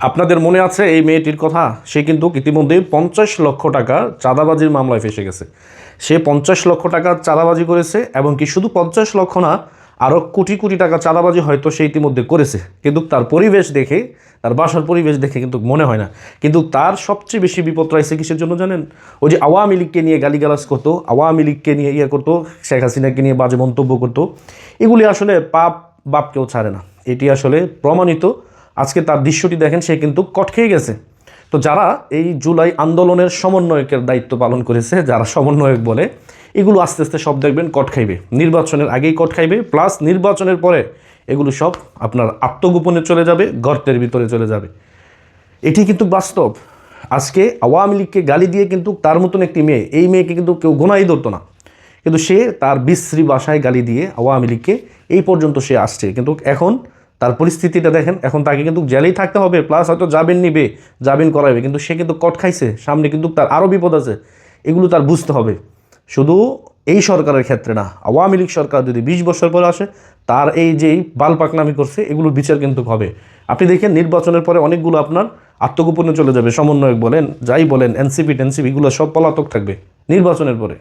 আপনাদের মনে আছে এই মেয়েটির কথা? সে কিন্তু ইতিমধ্যে পঞ্চাশ লক্ষ টাকা চাঁদাবাজির মামলায় ফেসে গেছে। সে পঞ্চাশ লক্ষ টাকা চাঁদাবাজি করেছে এবং কি শুধু পঞ্চাশ লক্ষ না আরও কোটি কোটি টাকা চাঁদাবাজি হয়তো সে ইতিমধ্যে করেছে। কিন্তু তার পরিবেশ দেখে, তার বাসার পরিবেশ দেখে কিন্তু মনে হয় না। কিন্তু তার সবচেয়ে বেশি বিপদ রয়েছে কিসের জন্য জানেন? ওই যে আওয়ামী লীগকে নিয়ে গালিগালাজ করতো, আওয়ামী লীগকে নিয়ে ইয়ে করতো, শেখ হাসিনাকে নিয়ে বাজে মন্তব্য করতো। এগুলি আসলে পাপ বাপ কেউ ছাড়ে না। এটি আসলে প্রমাণিত আজকে তার দৃশ্যটি দেখেন, সে কিন্তু কট খেয়ে গেছে। তো যারা এই জুলাই আন্দোলনের সমন্বয়কের দায়িত্ব পালন করেছে, যারা সমন্বয়ক বলে, এগুলো আস্তে আস্তে সব দেখবেন কট খাইবে। নির্বাচনের আগেই কট খাইবে, প্লাস নির্বাচনের পরে এগুলো সব আপনার আত্মগোপনে চলে যাবে, গর্তের ভিতরে চলে যাবে। এটি কিন্তু বাস্তব। আজকে আওয়ামী লীগকে গালি দিয়ে কিন্তু তার মতন একটি মেয়ে, এই মেয়েকে কিন্তু কেউ গোনাই ধরতো না। কিন্তু সে তার বিশ্রী বাসায় গালি দিয়ে আওয়ামী লীগকে এই পর্যন্ত সে আসছে। কিন্তু এখন তার পরিস্থিতিটা দেখেন, এখন তাকে কিন্তু জেলেই থাকতে হবে প্লাস হয়তো জামিন নিবে, জামিন করাবে কিন্তু সে কিন্তু কট খাইছে, সামনে কিন্তু তার আরও বিপদ আছে, এগুলো তার বুঝতে হবে। শুধু এই সরকারের ক্ষেত্রে না, আওয়ামী লীগ সরকার যদি বিশ বছর পরে আসে, তার এই যেই বালপাকনামি করছে, এগুলোর বিচার কিন্তু হবে। আপনি দেখেন, নির্বাচনের পরে অনেকগুলো আপনার আত্মগোপনে চলে যাবে, সমন্বয়ক বলেন, যাই বলেন, এনসিপি, টেনসিপি, এগুলো সব পলাতক থাকবে, নির্বাচনের পরে।